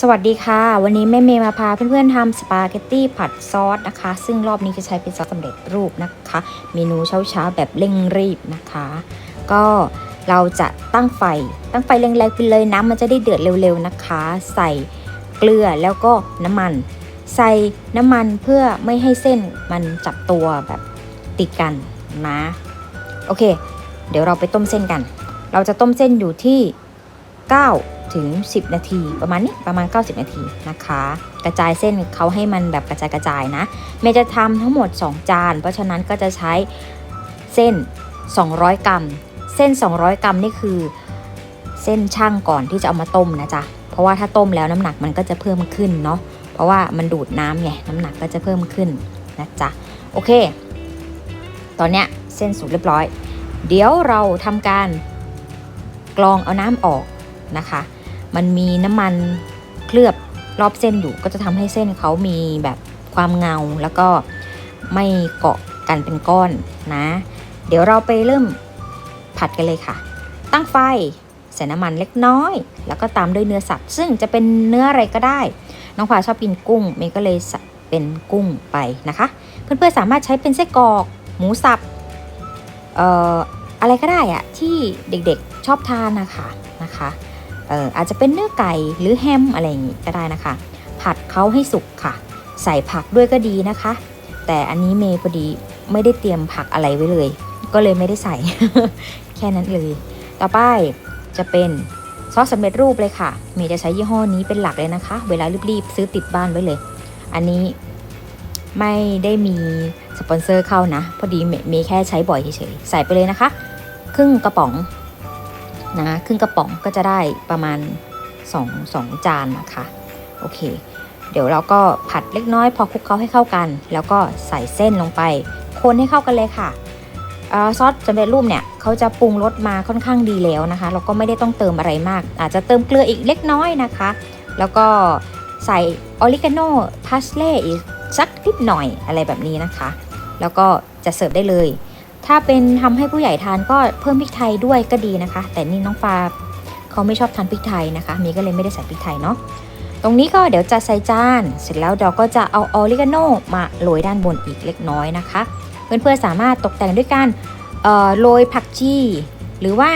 สวัสดีค่ะ วันนี้แม่เมย์มาพาเพื่อนๆทำสปาเกตตี้ผัดซอสนะคะ ซึ่งรอบนี้จะใช้เป็นซอสสำเร็จรูปนะคะ เมนูเช้าๆแบบเร่งรีบนะคะ ก็เราจะตั้งไฟ ตั้งไฟแรงๆไปเลยน้ำมันจะได้เดือดเร็วๆนะคะ ใส่เกลือแล้วก็น้ำมัน ใส่น้ำมันเพื่อไม่ให้เส้นมันจับตัวแบบติดกันนะ โอเค เดี๋ยวเราไปต้มเส้นกัน เราจะต้มเส้นอยู่ที่ 9ถึง10 นาที ประมาณนี้ประมาณ 90 นาทีนะคะ กระจายเส้นเขาให้มันแบบกระจายกระจายนะเมย์จะทำทั้งหมด 2 จาน เพราะฉะนั้นก็จะใช้เส้น 200 กรัม เส้น 200 กรัมนี่คือ เส้นช่างก่อนที่จะเอามาต้มนะจ๊ะเพราะว่าถ้าต้มแล้วน้ำหนักมันก็จะเพิ่มขึ้นเนาะเพราะว่ามันดูดน้ำไงน้ำหนักก็จะเพิ่มขึ้นนะจ๊ะโอเค ตอนเนี้ยเส้นสุกเรียบร้อย เดี๋ยวเราทำการกรองเอาน้ำออก นะคะ มันมีน้ำมันเคลือบรอบเส้นอยู่ ก็จะทำให้เส้นเขามีแบบความเงาแล้วก็ไม่เกาะกันเป็นก้อนนะ เดี๋ยวเราไปเริ่มผัดกันเลยค่ะ ตั้งไฟใส่น้ำมันเล็กน้อย แล้วก็ตามด้วยเนื้อสัตว์ ซึ่งจะเป็นเนื้ออะไรก็ได้ น้องผาชอบกินกุ้งเมย์ก็เลยใส่เป็นกุ้งไปนะคะ เพื่อนๆสามารถใช้เป็นไส้กรอกหมูสับเอ่ออะไรก็ได้อะที่เด็กๆชอบทานนะคะนะคะ อออาจจะเป็นเนื้อไก่หรือแฮมอะไรอย่างงี้ก็ได้นะคะ ผัดเขาให้สุกค่ะ ใส่ผักด้วยก็ดีนะคะ แต่อันนี้เมย์พอดีไม่ได้เตรียมผักอะไรไว้เลย ก็เลยไม่ได้ใส่ แค่นั้นเลย ต่อไปจะเป็นซอสสำเร็จรูปเลยค่ะ เมย์จะใช้ยี่ห้อนี้เป็นหลักเลยนะคะ เวลารีบๆซื้อติดบ้านไว้เลย อันนี้ไม่ได้มีสปอนเซอร์เข้านะ พอดีเมย์เมย์แค่ใช้บ่อยเฉยๆใส่ไปเลยนะคะ ครึ่งกระป๋อง นะครึ่งกระป๋องก็จะได้ประมาณ2 2จานนะคะโอเค เดี๋ยวเราก็ผัดเล็กน้อยพอคลุกเคล้าให้เข้ากัน แล้วก็ใส่เส้นลงไป คนให้เข้ากันเลยค่ะซอสสำเร็จรูปเนี่ยเขาจะปรุงรสมาค่อนข้างดีแล้วนะคะเราก็ไม่ได้ต้องเติมอะไรมาก อาจจะเติมเกลืออีกเล็กน้อยนะคะ แล้วก็ใส่ออริกาโนพาสเล่อีกสักนิดหน่อยอะไรแบบนี้นะคะ แล้วก็จะเสิร์ฟได้เลย ถ้าเป็นทำให้ผู้ใหญ่ทานก็เพิ่มพริกไทยด้วยก็ดีนะคะ แต่นี่น้องฟ้าเขาไม่ชอบทานพริกไทยนะคะ มีก็เลยไม่ได้ใส่พริกไทยเนาะตรงนี้ก็เดี๋ยวจะใส่จาน เสร็จแล้วเราก็จะเอาออริกาโนมาโรยด้านบนอีกเล็กน้อยนะคะ เพื่อนๆสามารถตกแต่งด้วยการโรยผักชีหรือว่า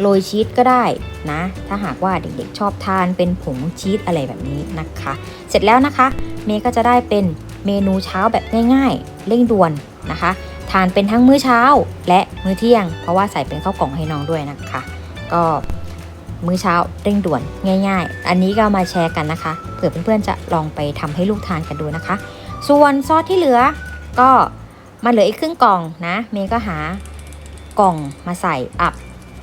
โรยชีสก็ได้นะ ถ้าหากว่าเด็กๆชอบทานเป็นผงชีสอะไรแบบนี้นะคะ เสร็จแล้วนะคะ เมย์ก็จะได้เป็นเมนูเช้าแบบง่ายๆ เร่งด่วนนะคะ ทานเป็นทั้งมื้อเช้า และมื้อเที่ยง เพราะว่าใส่เป็นข้าวกล่องให้น้องด้วยนะคะ ก็มื้อเช้าเร่งด่วนง่าย ๆ อันนี้ก็มาแชร์กันนะคะ เผื่อเพื่อนๆจะลองไปทำให้ลูกทานกันดูนะคะ ส่วนซอสที่เหลือก็มาเหลืออีกครึ่งกล่องนะเมย์ก็หากล่องมาใส่อับ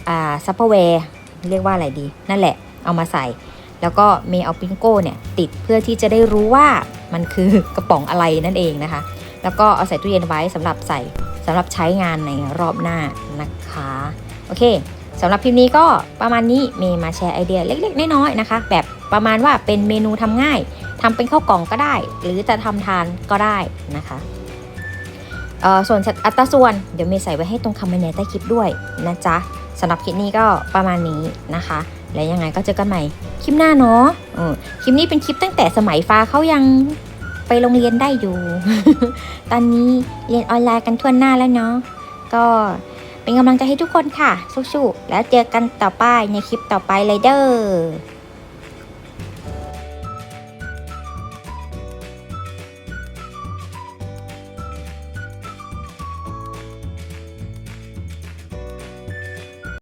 อ่าซัพเปอร์แวร์เรียกว่าอะไรดี นั่นแหละเอามาใส่ แล้วก็เมย์เอาปิงโก้เนี่ยติดเพื่อที่จะได้รู้ว่ามันคือกระป๋องอะไรนั่นเองนะคะ แล้วก็เอาใส่ตู้เย็นไว้สำหรับใส่สำหรับใช้งานในรอบหน้านะคะ โอเคสำหรับคลิปนี้ก็ประมาณนี้เมย์มาแชร์ไอเดียเล็กๆ น้อยๆนะคะ แบบประมาณว่าเป็นเมนูทำง่ายทำเป็นข้าวกล่องก็ได้ หรือจะทำทานก็ได้นะคะเอ่อส่วนอัตราส่วนเดี๋ยวเมย์ใส่ไว้ให้ตรงคำบรรยายใต้คลิปด้วยนะจ๊ะสำหรับคลิปนี้ก็ประมาณนี้นะคะ และยังไงก็เจอกันใหม่คลิปหน้าเนาะคลิปนี้เป็นคลิปตั้งแต่สมัยฟ้าเขายัง ไปโรงเรียนได้อยู่ ตอนนี้เรียนออนไลน์กันทั่วหน้าแล้วเนาะ ก็เป็นกำลังใจให้ทุกคนค่ะสู้ๆแล้วเจอกันต่อไปในคลิปต่อไปเลยเด้อ